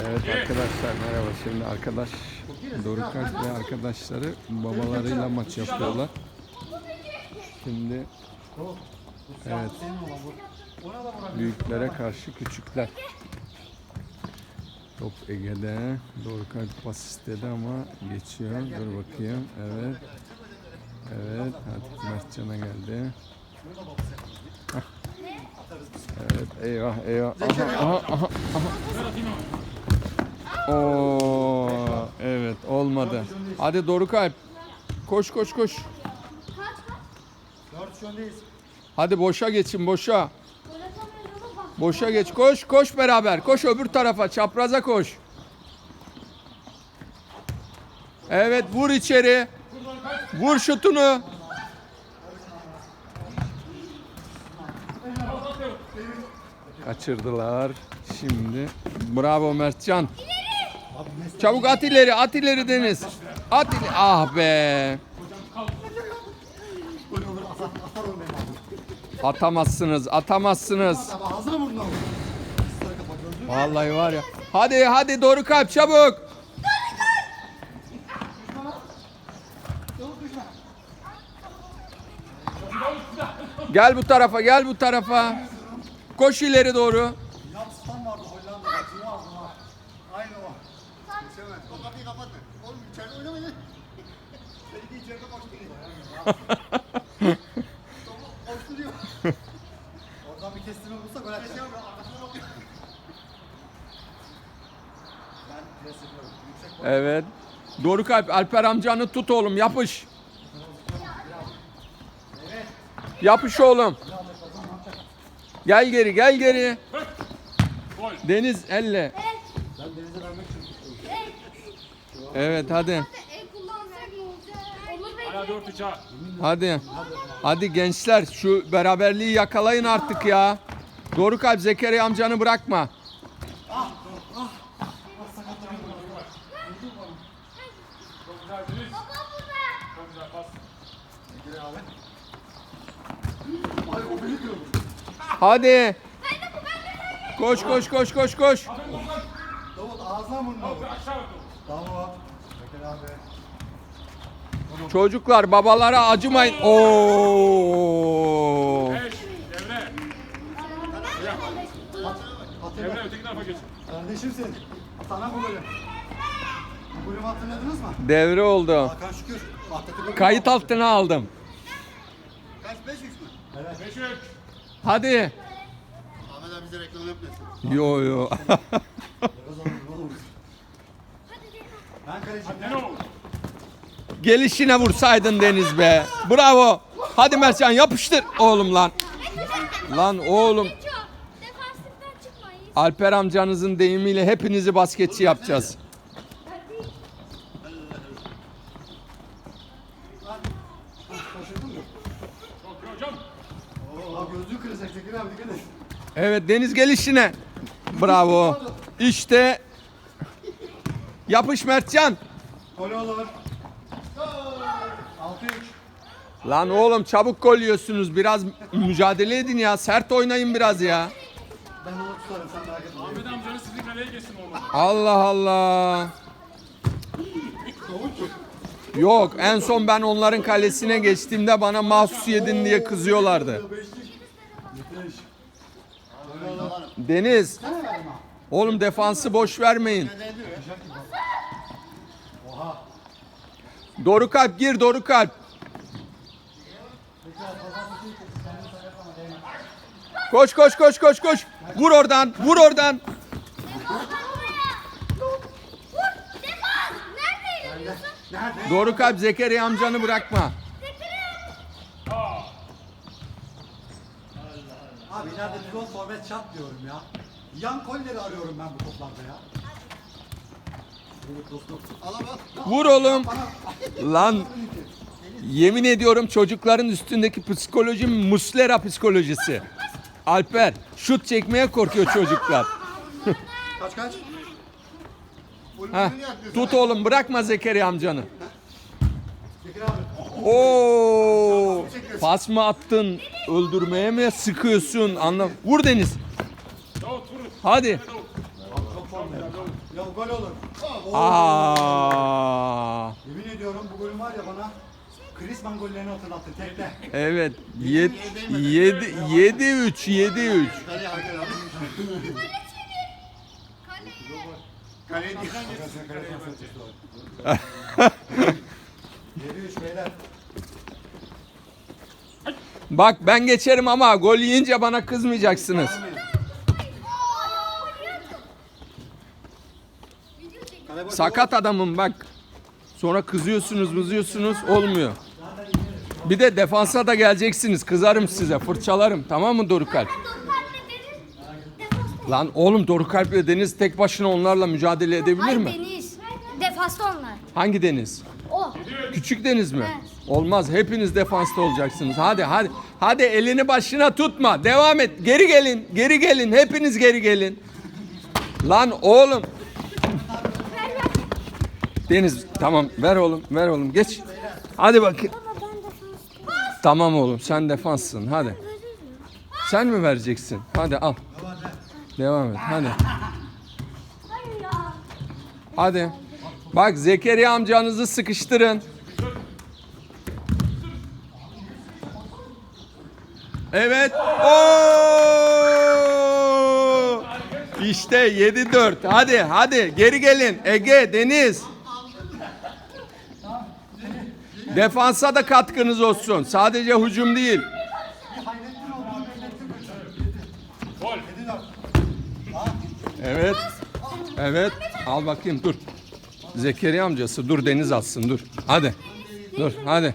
Evet arkadaşlar merhaba. Şimdi arkadaş Doruk ve arkadaşları babalarıyla maç yapıyorlar. Şimdi evet büyüklere karşı küçükler. Top Ege'de. Doruk pas istedi ama geçiyor. Dur bakayım. Evet. Evet. Hadi Mertcan'a geldi. Eyvah eyvah. Aha, aha, aha, aha. Oo, evet olmadı. Hadi Doruk Alp. Koş koş koş. Dört yöndeyiz. Hadi boşa geçin boşa. Boşa geç. Koş koş beraber. Koş öbür tarafa. Çapraza koş. Evet vur içeri. Vur şutunu. Kaçırdılar. Şimdi bravo Mertcan. Çabuk at ileri, at ileri Deniz. At ileri. Ah be. Atamazsınız, atamazsınız. Vallahi var ya. Hadi hadi doğru kalp çabuk. Gel bu tarafa gel bu tarafa. Koş ileri doğru. Yapstan vardı Hollanda'da. Aldım ha. Aynı o. Geçemez. O kapıyı kapatma. Oğlum içeride oynamayın. Seninki içeride değil. Topu koşturuyor. Oradan bir kestirme bulsa gol atacak. Ben pres yapıyorum. Yüksek gol. Evet. Doğru kalp Alper amcanı tut oğlum yapış. Yapış oğlum. Gel geri gel geri. Deniz elle. Ben denize vermek için tuttum. Evet hadi. El kullansak ne olacak? Olur Hala belki. 4 3 Hadi. Hadi gençler şu beraberliği yakalayın artık ya. Doğru kalp Zekeriya amcanı bırakma. Çok güzel Deniz. Baba burada. Çok güzel pas. Gel abi. Ay o beni diyorum. Hadi. Ben de bu ben de. Koş koş koş koş koş. Davut ağzına burnuna vur. Aşağı bak. Tamam. Bekir abi. Çocuklar babalara acımayın. Oo. 5. Devre. Atilla. Devre öteki tarafa geç. Kardeşimsin. Sana bölüm. Bu bölümü hatırladınız mı? Devre oldu. Hakan Şükür. Atletico Kayıt altına aldım. Kaç? 5 3 mü? Evet. 5 3. Hadi. Ahmet abi bize reklam yapmasın. Yo yo. Ben kaleciyim. Ne? Gelişine vursaydın Deniz be. Bravo. Hadi Mertcan yapıştır oğlum lan. Lan oğlum. Çok. Defansiften çıkmayın. Alper amcanızın deyimiyle hepinizi basketçi yapacağız. Şaşırdın mı? Çok iyi hocam. Gözlüğü kıracak Zekir abi dikkat et. Evet Deniz gelişine. Bravo. İşte yapış Mertcan. Gol olur. 6-3. Lan oğlum çabuk gol yiyorsunuz. Biraz mücadele edin ya. Sert oynayın biraz ya. Ben onu tutarım sen merak etme. Ahmet amcanız sizin kaleye geçsin oğlum. Allah Allah. Yok en son ben onların kalesine geçtiğimde bana mahsus yedin diye kızıyorlardı. Deniz oğlum defansı boş vermeyin. Doğru kalp gir doğru kalp. Koş koş koş koş koş. Vur oradan vur oradan. Doğru kalp Zekeriya amcanı bırakma. Abi ileride pilot forvet çat diyorum ya. Yan kolleri arıyorum ben bu toplarda ya. Vur oğlum. Lan yemin ediyorum çocukların üstündeki psikoloji muslera psikolojisi. Alper şut çekmeye korkuyor çocuklar. Kaç kaç? Heh, tut oğlum bırakma Zekeriya amcanı. Zekir abi. Oo! Pas mı attın? Öldürmeye mi sıkıyorsun? Anla. Vur Deniz. Hadi. Ya gol olur. Aa, Yemin ediyorum bu golün var ya bana Krisman gollerini hatırlattı tekte. evet. 7 7 7 3 7 3. Kaleye. Kaleye. Kaleye beyler. Bak ben geçerim ama gol yiyince bana kızmayacaksınız. Sakat adamım bak. Sonra kızıyorsunuz, mızıyorsunuz olmuyor. Bir de defansa da geleceksiniz. Kızarım size, fırçalarım. Tamam mı Dorukalp? Lan oğlum Dorukalp'le Deniz tek başına onlarla mücadele edebilir Hayır mi? Deniz. Defasta onlar. Hangi Deniz? Küçük Deniz mi? Evet. Olmaz. Hepiniz defansta olacaksınız. Hadi hadi. Hadi elini başına tutma. Devam et. Geri gelin. Geri gelin. Hepiniz geri gelin. Lan oğlum. Deniz tamam ver oğlum. Ver oğlum. Geç. Hadi bakayım. Tamam oğlum sen defanssın. Hadi. Sen mi vereceksin? Hadi al. Devam et. Hadi. Hadi. Bak Zekeriya amcanızı sıkıştırın. Evet. Oo! İşte 7-4. Hadi hadi geri gelin. Ege, Deniz. Defansa da katkınız olsun. Sadece hücum değil. Evet. Evet. Al bakayım dur. Zekeriya amcası dur Deniz alsın dur. Hadi. Dur hadi.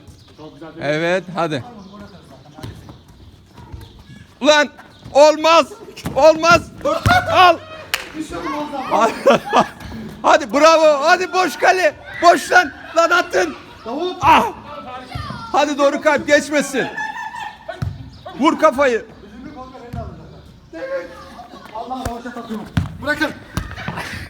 Evet hadi. Ulan olmaz. Olmaz. Dur al. hadi bravo. Hadi boş kale. Boş lan. Lan. Davut. Ah. Hadi doğru kalp geçmesin. Vur kafayı. Allah ravaşa takıyorum. Bırakın.